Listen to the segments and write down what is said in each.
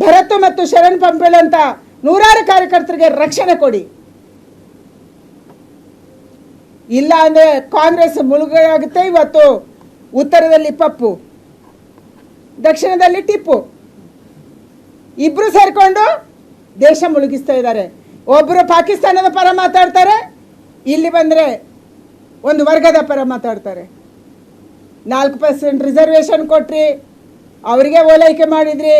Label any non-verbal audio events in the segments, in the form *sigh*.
ಭರತ್ ಮತ್ತು ಶರಣ್ ಅಂತ ನೂರಾರು ಕಾರ್ಯಕರ್ತರಿಗೆ ರಕ್ಷಣೆ ಕೊಡಿ. ಇಲ್ಲ ಅಂದ್ರೆ ಕಾಂಗ್ರೆಸ್ ಮುಳುಗಾಗುತ್ತೆ ಇವತ್ತು ಉತ್ತರದಲ್ಲಿ ಪಪ್ಪು, ದಕ್ಷಿಣದಲ್ಲಿ ಟಿಪ್ಪು. ಇಬ್ರು ಸೇರ್ಕೊಂಡು ದೇಶ ಮುಳುಗಿಸ್ತಾ ಇದ್ದಾರೆ. ಒಬ್ಬರು ಪಾಕಿಸ್ತಾನದ ಪರ ಮಾತಾಡ್ತಾರೆ, ಇಲ್ಲಿ ಬಂದರೆ ಒಂದು ವರ್ಗದ ಪರ ಮಾತಾಡ್ತಾರೆ. ನಾಲ್ಕು ಪರ್ಸೆಂಟ್ ರಿಸರ್ವೇಷನ್ ಕೊಟ್ರಿ, ಅವರಿಗೆ ಓಲೈಕೆ ಮಾಡಿದ್ರಿ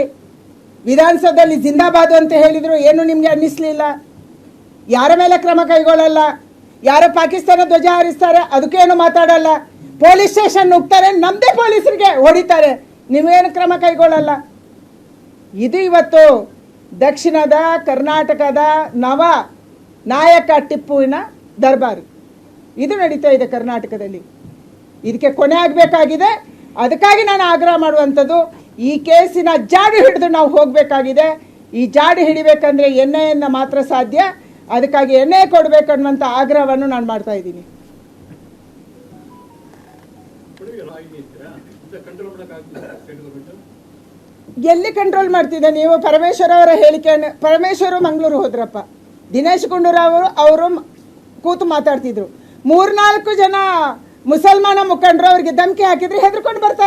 ವಿಧಾನಸೌಧದಲ್ಲಿ ಜಿಂದಾಬಾದ್ ಅಂತ ಹೇಳಿದ್ರು, ಏನು ನಿಮಗೆ ಅನ್ನಿಸ್ಲಿಲ್ಲ? ಯಾರ ಮೇಲೆ ಕ್ರಮ ಕೈಗೊಳ್ಳಲ್ಲ? ಯಾರ ಪಾಕಿಸ್ತಾನ ಧ್ವಜ ಹಾರಿಸ್ತಾರೆ ಅದಕ್ಕೇನು ಮಾತಾಡಲ್ಲ? ಪೊಲೀಸ್ ಸ್ಟೇಷನ್ ನುಗ್ತಾರೆ ನಮ್ಮದೇ ಪೊಲೀಸರಿಗೆ ಹೊಡಿತಾರೆ, ನೀವೇನು ಕ್ರಮ ಕೈಗೊಳ್ಳಲ್ಲ? ಇದು ಇವತ್ತು ದಕ್ಷಿಣದ, ಕರ್ನಾಟಕದ ನವ ನಾಯಕ ಟಿಪ್ಪುವಿನ ದರ್ಬಾರು. ಇದು ನಡೀತಾ ಇದೆ ಕರ್ನಾಟಕದಲ್ಲಿ. ಇದಕ್ಕೆ ಕೊನೆ ಆಗಬೇಕಾಗಿದೆ. ಅದಕ್ಕಾಗಿ ನಾನು ಆಗ್ರಹ ಮಾಡುವಂಥದ್ದು ಈ ಕೇಸಿನ ಜಾಡಿ ಹಿಡಿದು ನಾವು ಹೋಗಬೇಕಾಗಿದೆ. ಈ ಜಾಡಿ ಹಿಡಿಬೇಕಂದ್ರೆ ಎಣ್ಣೆಯನ್ನು ಮಾತ್ರ ಸಾಧ್ಯ. ಅದಕ್ಕಾಗಿ ಎಣ್ಣೆ ಕೊಡಬೇಕನ್ನುವಂಥ ಆಗ್ರಹವನ್ನು ನಾನು ಮಾಡ್ತಾ ಇದ್ದೀನಿ. ಎಲ್ಲಿ ಕಂಟ್ರೋಲ್ ಮಾಡ್ತಿದ್ದೆ ನೀವು? ಪರಮೇಶ್ವರ್ ಅವರ ಹೇಳಿಕೆಯನ್ನು, ಪರಮೇಶ್ವರು ಮಂಗಳೂರು ಹೋದ್ರಪ್ಪ. ದಿನೇಶ್ ಗುಂಡೂರಾವ್ ಅವರು ಕೂತು ಮಾತಾಡ್ತಿದ್ರು. ಮೂರ್ನಾಲ್ಕು ಜನ ಮುಸಲ್ಮಾನ ಮುಖಂಡರು ಅವರಿಗೆ ಧಮಕಿ ಹಾಕಿದ್ರೆ ಹೆದರ್ಕೊಂಡು ಬರ್ತಾರೆ.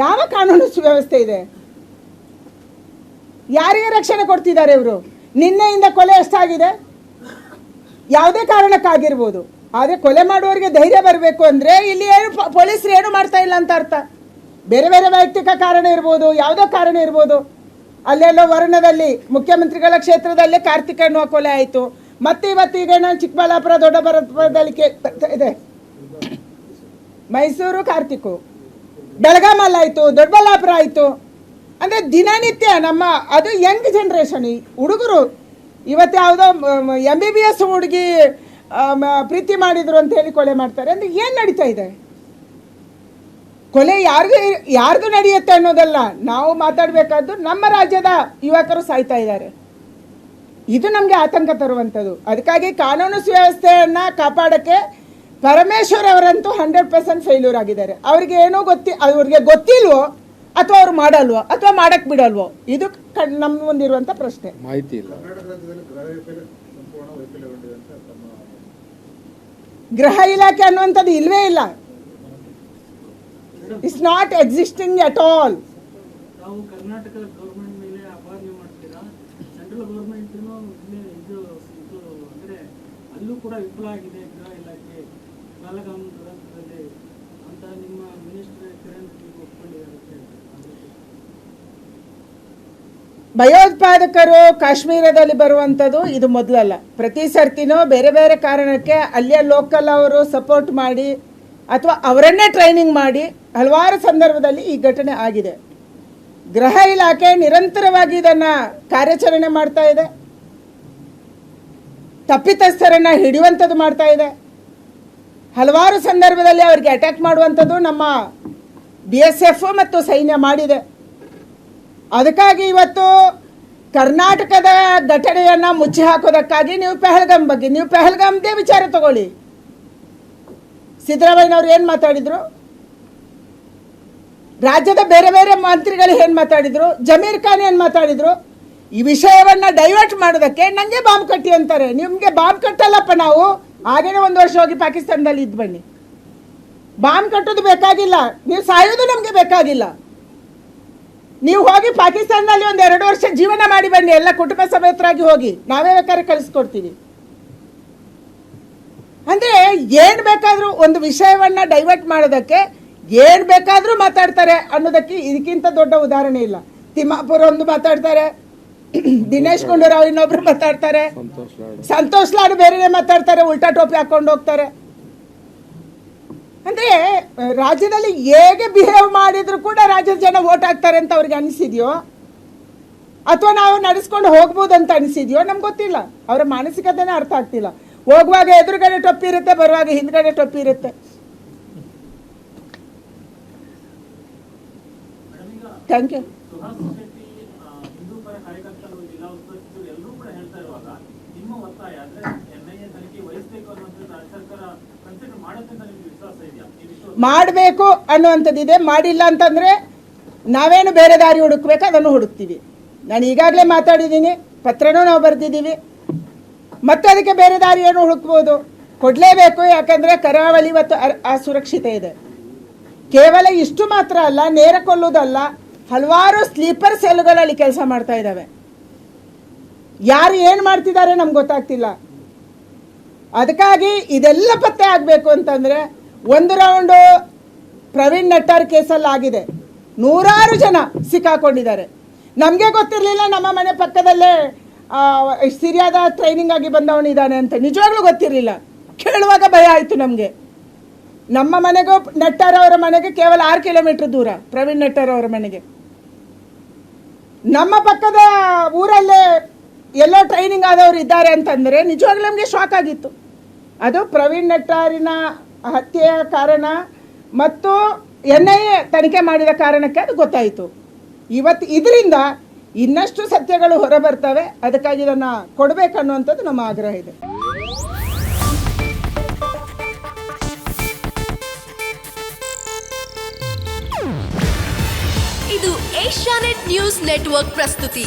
ಯಾವ ಕಾನೂನು ಸುವ್ಯವಸ್ಥೆ ಇದೆ? ಯಾರಿಗೆ ರಕ್ಷಣೆ ಕೊಡ್ತಿದ್ದಾರೆ ಇವರು? ನಿನ್ನೆಯಿಂದ ಕೊಲೆ ಎಷ್ಟಾಗಿದೆ? ಯಾವುದೇ ಕಾರಣಕ್ಕಾಗಿರ್ಬೋದು. ಆದರೆ ಕೊಲೆ ಮಾಡುವವರಿಗೆ ಧೈರ್ಯ ಬರಬೇಕು ಅಂದರೆ ಇಲ್ಲಿ ಏನು ಪೊಲೀಸರು ಏನು ಮಾಡ್ತಾ ಇಲ್ಲ ಅಂತ ಅರ್ಥ. ಬೇರೆ ಬೇರೆ ವೈಯಕ್ತಿಕ ಕಾರಣ ಇರ್ಬೋದು, ಯಾವುದೋ ಕಾರಣ ಇರ್ಬೋದು. ಅಲ್ಲೆಲ್ಲೋ ವರ್ಣದಲ್ಲಿ, ಮುಖ್ಯಮಂತ್ರಿಗಳ ಕ್ಷೇತ್ರದಲ್ಲೇ ಕಾರ್ತಿಕ್ ಅನ್ನುವ ಕೊಲೆ ಆಯಿತು. ಮತ್ತೆ ಇವತ್ತು ಈಗ ನಾನು ಚಿಕ್ಕಬಳ್ಳಾಪುರ ದೊಡ್ಡ ಕೇ ಇದೆ. ಮೈಸೂರು ಕಾರ್ತಿಕು. ಬೆಳಗಾಮಲ್ಲಿ ಆಯಿತು, ದೊಡ್ಡಬಳ್ಳಾಪುರ ಆಯಿತು. ಅಂದರೆ ದಿನನಿತ್ಯ ನಮ್ಮ, ಅದು ಯಂಗ್ ಜನ್ರೇಷನ್ ಹುಡುಗರು. ಇವತ್ತು ಯಾವುದೋ ಎಂ ಬಿ ಬಿ ಎಸ್ ಹುಡುಗಿ ಪ್ರೀತಿ ಮಾಡಿದ್ರು ಅಂತ ಹೇಳಿ ಕೊಲೆ ಮಾಡ್ತಾರೆ. ಅಂದರೆ ಏನು ನಡೀತಾ ಇದೆ? ಕೊಲೆ ಯಾರಿಗೂ, ಯಾರ್ದು ನಡೆಯುತ್ತೆ ಅನ್ನೋದಲ್ಲ. ನಾವು ಮಾತಾಡಬೇಕಾದ್ದು ನಮ್ಮ ರಾಜ್ಯದ ಯುವಕರು ಸಾಯ್ತಾ ಇದ್ದಾರೆ. ಇದು ನಮಗೆ ಆತಂಕ ತರುವಂಥದ್ದು. ಅದಕ್ಕಾಗಿ ಕಾನೂನು ಸುವ್ಯವಸ್ಥೆಯನ್ನು ಕಾಪಾಡೋಕ್ಕೆ ಪರಮೇಶ್ವರ್ ಅವರಂತೂ ಹಂಡ್ರೆಡ್ ಪರ್ಸೆಂಟ್ ಫೇಲ್ಯೂರ್ ಆಗಿದ್ದಾರೆ. ಅವ್ರಿಗೆ ಏನೋ ಗೊತ್ತಿ ಅವ್ರಿಗೆ ಗೊತ್ತಿಲ್ವೋ ಅಥವಾ ಅವ್ರು ಮಾಡಲ್ವೋ ಅಥವಾ ಮಾಡಕ್ ಬಿಡಲ್ವೋ ಇದು ನಮ್ಮ ಮುಂದಿರುವಂತ ಪ್ರಶ್ನೆ. ಮಾಹಿತಿ ಇಲ್ಲ. ಗೃಹ ಇಲಾಖೆ ಅನ್ನುವಂಥದ್ದು ಇಲ್ವೇ ಇಲ್ಲ. It's not existing at all ತಾವು ಕರ್ನಾಟಕ ಗೌರ್ಮೆಂಟ್ ಮೇಲೆ ಅಪಾದನೆ ಮಾಡ್ತೀರಾ? ಸೆಂಟ್ರಲ್ ಗೌರ್ಮೆಂಟ್ ಇದು ಇದು ಅಂದ್ರೆ ಅಲ್ಲೂ ಕೂಡ ವಿಫಲ ಆಗಿದೆ ಗೃಹ ಇಲಾಖೆ. ಭಯೋತ್ಪಾದಕರು ಕಾಶ್ಮೀರದಲ್ಲಿ ಬರುವಂಥದ್ದು ಇದು ಮೊದಲಲ್ಲ. ಪ್ರತಿ ಸರ್ತಿನೂ ಬೇರೆ ಬೇರೆ ಕಾರಣಕ್ಕೆ ಅಲ್ಲಿಯ ಲೋಕಲ್ ಅವರು ಸಪೋರ್ಟ್ ಮಾಡಿ ಅಥವಾ ಅವರನ್ನೇ ಟ್ರೈನಿಂಗ್ ಮಾಡಿ ಹಲವಾರು ಸಂದರ್ಭದಲ್ಲಿ ಈ ಘಟನೆ ಆಗಿದೆ. ಗೃಹ ಇಲಾಖೆ ನಿರಂತರವಾಗಿ ಇದನ್ನು ಕಾರ್ಯಾಚರಣೆ ಮಾಡ್ತಾ ಇದೆ. ತಪ್ಪಿತಸ್ಥರನ್ನು ಹಿಡಿಯುವಂಥದ್ದು ಮಾಡ್ತಾ ಇದೆ. ಹಲವಾರು ಸಂದರ್ಭದಲ್ಲಿ ಅವರಿಗೆ ಅಟ್ಯಾಕ್ ಮಾಡುವಂಥದ್ದು ನಮ್ಮ ಬಿ ಎಸ್ ಎಫ್ ಮತ್ತು ಸೈನ್ಯ ಮಾಡಿದೆ. ಅದಕ್ಕಾಗಿ ಇವತ್ತು ಕರ್ನಾಟಕದ ಘಟನೆಯನ್ನು ಮುಚ್ಚಿ ಹಾಕೋದಕ್ಕಾಗಿ ನೀವು ಪೆಹಲ್ಗಾಮ್ ಬಗ್ಗೆ, ನೀವು ಪೆಹಲ್ಗಾಮ್ದೇ ವಿಚಾರ ತಗೊಳ್ಳಿ. ಸಿದ್ದರಾಮಯ್ಯನವ್ರು ಏನು ಮಾತಾಡಿದರು? ರಾಜ್ಯದ ಬೇರೆ ಬೇರೆ ಮಂತ್ರಿಗಳು ಏನು ಮಾತಾಡಿದರು? ಜಮೀರ್ ಖಾನ್ ಏನು ಮಾತಾಡಿದರು? ಈ ವಿಷಯವನ್ನು ಡೈವರ್ಟ್ ಮಾಡೋದಕ್ಕೆ ನನಗೆ ಬಾಂಬ್ ಕಟ್ಟಿ ಅಂತಾರೆ. ನಿಮಗೆ ಬಾಂಬ್ ಕಟ್ಟಲ್ಲಪ್ಪ ನಾವು. ಹಾಗೇನೆ ಒಂದು ವರ್ಷ ಹೋಗಿ ಪಾಕಿಸ್ತಾನದಲ್ಲಿ ಇದ್ದು ಬನ್ನಿ. ಬಾಂಬ್ ಕಟ್ಟೋದು ಬೇಕಾಗಿಲ್ಲ. ನೀವು ಸಾಯೋದು ನಮಗೆ ಬೇಕಾಗಿಲ್ಲ. ನೀವು ಹೋಗಿ ಪಾಕಿಸ್ತಾನದಲ್ಲಿ ಒಂದು ಎರಡು ವರ್ಷ ಜೀವನ ಮಾಡಿ ಬನ್ನಿ. ಎಲ್ಲ ಕುಟುಂಬ ಸಮೇತರಾಗಿ ಹೋಗಿ. ನಾವೇ ಬೇಕಾದ್ರೆ ಕಳಿಸ್ಕೊಡ್ತೀವಿ. ಅಂದ್ರೆ ಏನು ಬೇಕಾದರೂ ಒಂದು ವಿಷಯವನ್ನ ಡೈವರ್ಟ್ ಮಾಡೋದಕ್ಕೆ ಏನು ಬೇಕಾದರೂ ಮಾತಾಡ್ತಾರೆ ಅನ್ನೋದಕ್ಕೆ ಇದಕ್ಕಿಂತ ದೊಡ್ಡ ಉದಾಹರಣೆ ಇಲ್ಲ. ತಿಮ್ಮಾಪುರ ಒಂದು ಮಾತಾಡ್ತಾರೆ. *clears throat* ದಿನೇಶ್ ಗುಂಡೂರಾವ್ ಇನ್ನೊಬ್ರು ಮಾತಾಡ್ತಾರೆ. ಸಂತೋಷ್ ಲಾಡ್. ಬೇರೆ ಬೇರೆನೆ ಮಾತಾಡ್ತಾರೆ ಉಲ್ಟಾ ಟೋಪಿ ಹಾಕೊಂಡು ಹೋಗ್ತಾರೆ. ಅಂದ್ರೆ ರಾಜ್ಯದಲ್ಲಿ ಹೇಗೆ ಬಿಹೇವ್ ಮಾಡಿದ್ರು ಕೂಡ ರಾಜ್ಯದ ಜನ ವೋಟ್ ಹಾಕ್ತಾರೆ ಅಂತ ಅವ್ರಿಗೆ ಅನಿಸಿದ್ಯೋ ಅಥವಾ ನಾವು ನಡೆಸ್ಕೊಂಡು ಹೋಗ್ಬೋದು ಅಂತ ಅನಿಸಿದ್ಯೋ ನಮ್ಗೆ ಗೊತ್ತಿಲ್ಲ. ಅವರ ಮಾನಸಿಕತೆನೇ ಅರ್ಥ ಆಗ್ತಿಲ್ಲ. ಹೋಗುವಾಗ ಎದುರುಗಡೆ ಟೊಪ್ಪಿ ಇರುತ್ತೆ ಬರುವಾಗ ಹಿಂದ್ಗಡೆ ಟೊಪ್ಪಿ ಇರುತ್ತೆ. ಥ್ಯಾಂಕ್ ಯು ಒತ್ತಾಯ ಅನ್ನುವಂಥದ್ದು ಮಾಡಬೇಕು ಅನ್ನುವಂಥದ್ದಿದೆ. ಮಾಡಿಲ್ಲ ಅಂತಂದ್ರೆ ನಾವೇನು ಬೇರೆ ದಾರಿ ಹುಡುಕ್ಬೇಕು, ಅದನ್ನು ಹುಡುಕ್ತೀವಿ. ನಾನು ಈಗಾಗಲೇ ಮಾತಾಡಿದ್ದೀನಿ. ಪತ್ರನೂ ನಾವು ಬರೆದಿದ್ದೀವಿ. ಮತ್ತೆ ಅದಕ್ಕೆ ಬೇರೆ ದಾರಿ ಏನು ಹುಡುಕ್ಬೋದು? ಕೊಡಲೇಬೇಕು, ಯಾಕಂದರೆ ಕರಾವಳಿ ಮತ್ತು ಅ- ಅಸುರಕ್ಷಿತ ಇದೆ. ಕೇವಲ ಇಷ್ಟು ಮಾತ್ರ ಅಲ್ಲ, ನೇರ ಕೊಲ್ಲುವುದಲ್ಲ ಹಲವಾರು ಸ್ಲೀಪರ್ ಸೆಲ್ಗಳಲ್ಲಿ ಕೆಲಸ ಮಾಡ್ತಾ ಇದ್ದಾವೆ. ಯಾರು ಏನು ಮಾಡ್ತಿದ್ದಾರೆ ನಮ್ಗೆ ಗೊತ್ತಾಗ್ತಿಲ್ಲ. ಅದಕ್ಕಾಗಿ ಇದೆಲ್ಲ ಪತ್ತೆ ಆಗಬೇಕು ಅಂತಂದರೆ ಒಂದು ರೌಂಡು ಪ್ರವೀಣ್ ನಟ್ಟಾರ್ ಕೇಸಲ್ಲಿ ಆಗಿದೆ. ನೂರಾರು ಜನ ಸಿಕ್ಕಾಕೊಂಡಿದ್ದಾರೆ. ನಮಗೆ ಗೊತ್ತಿರಲಿಲ್ಲ ನಮ್ಮ ಮನೆ ಪಕ್ಕದಲ್ಲೇ ಸಿರಿಯಾದ ಟ್ರೈನಿಂಗ್ ಆಗಿ ಬಂದವನಿದ್ದಾನೆ ಅಂತ. ನಿಜವಾಗ್ಲೂ ಗೊತ್ತಿರಲಿಲ್ಲ. ಕೇಳುವಾಗ ಭಯ ಆಯಿತು ನಮಗೆ. ನಮ್ಮ ಮನೆಗೂ ನಟ್ಟಾರ್ ಅವರ ಮನೆಗೆ ಕೇವಲ ಆರು ಕಿಲೋಮೀಟರ್ ದೂರ, ಪ್ರವೀಣ್ ನಟ್ಟಾರ್ ಅವರ ಮನೆಗೆ. ನಮ್ಮ ಪಕ್ಕದ ಎಲ್ಲೋ ಟ್ರೈನಿಂಗ್ ಆದವರು ಇದ್ದಾರೆ ಅಂತಂದರೆ ನಿಜವಾಗ್ಲೂ ನಮಗೆ ಶಾಕ್ ಆಗಿತ್ತು. ಅದು ಪ್ರವೀಣ್ ನಟ್ಟಾರಿನ ಹತ್ಯೆಯ ಕಾರಣ ಮತ್ತು ಎನ್ ಐ ಎ ತನಿಖೆ ಮಾಡಿದ ಕಾರಣಕ್ಕೆ ಅದು ಗೊತ್ತಾಯಿತು. ಇವತ್ತು ಇದರಿಂದ ಇನ್ನಷ್ಟು ಸತ್ಯಗಳು ಹೊರಬರ್ತವೆ, ಅದಕ್ಕಾಗಿ ಇದನ್ನು ಕೊಡಬೇಕನ್ನುವಂಥದ್ದು ನಮ್ಮ ಆಗ್ರಹ ಇದೆ. ಇದು ಏಷ್ಯಾನೆಟ್ ನ್ಯೂಸ್ ನೆಟ್ವರ್ಕ್ ಪ್ರಸ್ತುತಿ.